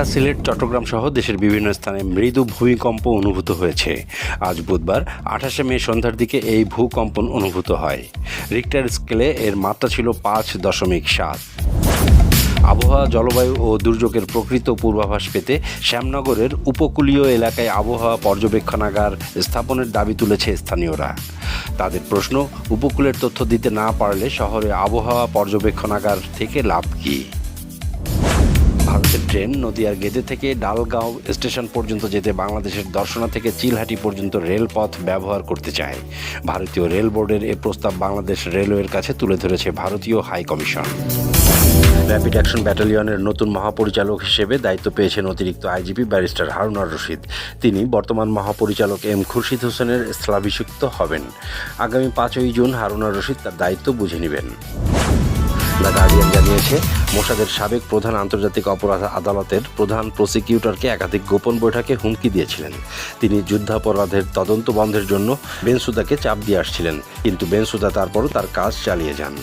ঢাকা, সিলেট, চট্টগ্রাম সহ দেশের বিভিন্ন স্থানে মৃদু ভূমিকম্প অনুভূত হয়েছে। আজ বুধবার, আঠাশে মে সন্ধ্যার দিকে এই ভূকম্পন অনুভূত হয়। রিক্টার স্কেলে এর মাত্রা ছিল পাঁচ দশমিক সাত। আবহাওয়া, জলবায়ু ও দুর্যোগের প্রকৃত পূর্বাভাস পেতে শ্যামনগরের উপকূলীয় এলাকায় আবহাওয়া পর্যবেক্ষণাগার স্থাপনের দাবি তুলেছে স্থানীয়রা। তাদের প্রশ্ন, উপকূলের তথ্য দিতে না পারলে শহরে আবহাওয়া পর্যবেক্ষণাগার থেকে লাভ কী? ট্রেন নদিয়ার গেদে থেকে ডালগাঁও স্টেশন পর্যন্ত যেতে বাংলাদেশের দর্শনা থেকে চিলহাটি পর্যন্ত রেলপথ ব্যবহার করতে চায়। ভারতীয় রেল বোর্ডের এ প্রস্তাব বাংলাদেশ রেলওয়ের কাছে তুলে ধরেছে ভারতীয় হাই কমিশন। র্যাপিড অ্যাকশন ব্যাটালিয়নের নতুন মহাপরিচালক হিসেবে দায়িত্ব পেয়েছেন অতিরিক্ত আইজিপি ব্যারিস্টার হারুনার রশিদ। তিনি বর্তমান মহাপরিচালক এম খুরশিদ হোসেনের স্থলাভিষিক্ত হবেন। আগামী পাঁচই জুন হারুনার রশিদ তার দায়িত্ব বুঝে নেবেন। দ্য গার্ডিয়ান জানিয়েছে মোসাদের সাবেক প্রধান আন্তর্জাতিক অপরাধ আদালতের প্রধান প্রসিকিউটরকে একাধিক গোপন বৈঠকে হুমকি দিয়েছিলেন। তিনি যুদ্ধাপরাধের তদন্ত বন্ধের জন্য বেনসুদাকে চাপ দিয়ে আসছিলেন, কিন্তু বেনসুদা তারপরও তার কাজ চালিয়ে যান।